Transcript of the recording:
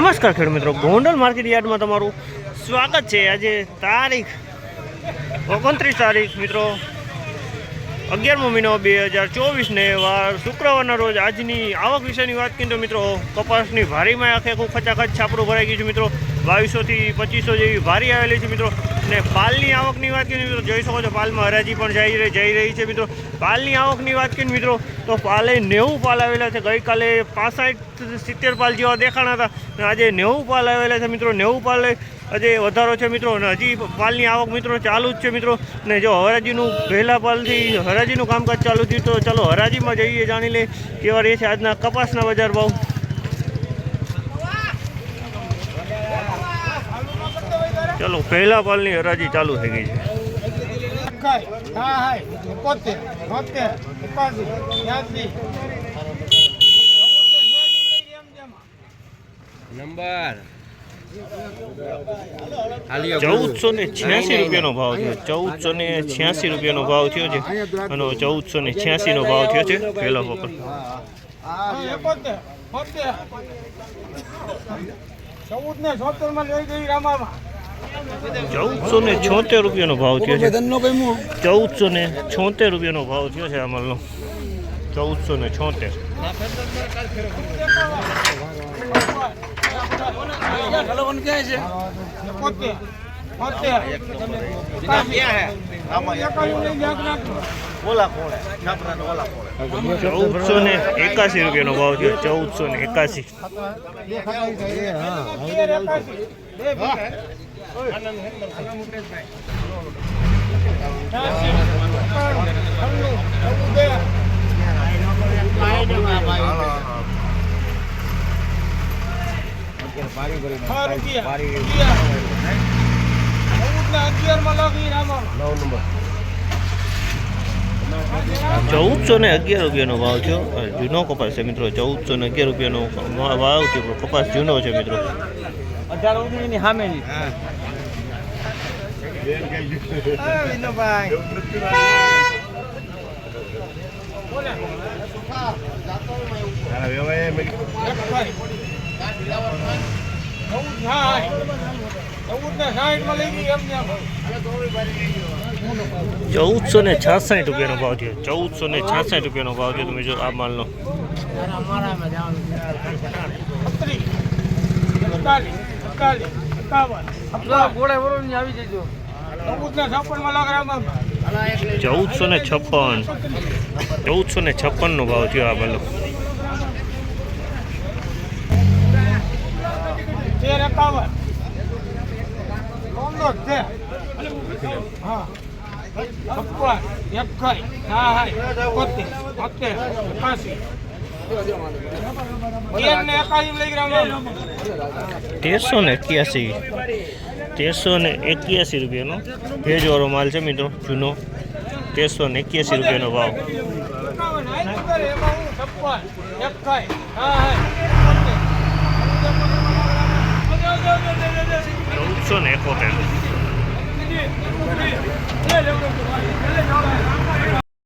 નમસ્કાર ખેડૂત મિત્રો, ગોંડલ માર્કેટ યાર્ડમાં તમારું સ્વાગત છે. આજે તારીખ ઓગણત્રીસ તારીખ મિત્રો અગિયારમો મહિનો બે હજાર ચોવીસને વાર શુક્રવારના રોજ આજની આવક વિશેની વાત કરીએ તો મિત્રો, કપાસની ભારીમાં આખે આખું ખચાખચ છાપરું ભરાઈ ગયું છે મિત્રો. બાવીસોથી પચીસો જેવી ભારી આવેલી છે મિત્રો. અને પાલની આવકની વાત કરીએ મિત્રો, જોઈ શકો છો, પાલમાં હરાજી પણ જઈ રહી જઈ રહી છે મિત્રો. પાલની આવકની વાત કરીએ મિત્રો, તો પાલે નેવું પાલ આવેલા છે. ગઈકાલે પાસઠ સિત્તેર પાલ જેવા દેખાણા હતા. અને આજે નેવું પાલ આવેલા છે મિત્રો. નેવું પાલ આજે વધારો છે મિત્રો. અને હજી પાલની આવક મિત્રો ચાલુ જ છે મિત્રો. ને જો હરાજીનું પહેલા પાલથી હરાજીનું કામકાજ ચાલુ થયું તો ચાલો હરાજીમાં જઈએ, જાણી લે કેવા રહે છે આજના કપાસના બજાર ભાવ. ચલો પહેલા પાલની હરાજી ચાલુ થઈ ગઈ છે. નંબર. ચૌદસો ને છ્યાસી રૂપિયાનો ભાવ થયો. ચૌદસો ને છ્યાસી રૂપિયાનો ભાવ થયો છે અને ચૌદસો ને છ્યાસી નો ભાવ થયો છે એકોતેર, તોતેર. ચૌદ ને સોતેરમાં લઈ ગઈ રામામાં. ચૌદસો ને છોતેર રૂપિયાનો ભાવ થયો છે. ચૌદસો ને છોતેર રૂપિયાનો ભાવ થયો છે અમલનો. માલનો ચૌદસો ને છોતેર. ચૌદસો ને એકાસી રૂપિયાનો ભાવ થયો. ચૌદસો ને એકાસી ચૌદસો ને અગિયાર રૂપિયાનો ભાવ છે જૂનો કપાસ છે મિત્રો, ચૌદસો ને અગિયાર રૂપિયાનો ભાવ છે કપાસ જૂનો છે મિત્રો. અઢાર ઓગણીસની ચૌદ ને. ચૌદસો ને છાસઠ રૂપિયાનો ભાવ થયો. ચૌદસો ને છાસઠ રૂપિયાનો ભાવ થયો તમે જો આ માલનો. છત્રીસ ઘોડે વરોડ આવી જજો. ચૌદ ને છપ્પન ચૌદસો ને છપ્પન. ચૌદસો ને છપ્પનનો ભાવ થયો આ છે. હા. છપ્પન એકાઈ હા એકોતેર બોતેર એકાસી તેરસો ને એક્યાસી. તેરસો ને એક્યાસી રૂપિયાનો ભેજવાળો માલ છે મિત્રો, જૂનો. તેરસો ને એક્યાસી રૂપિયાનો ભાવ. ચૌદસો ને એકોતેર.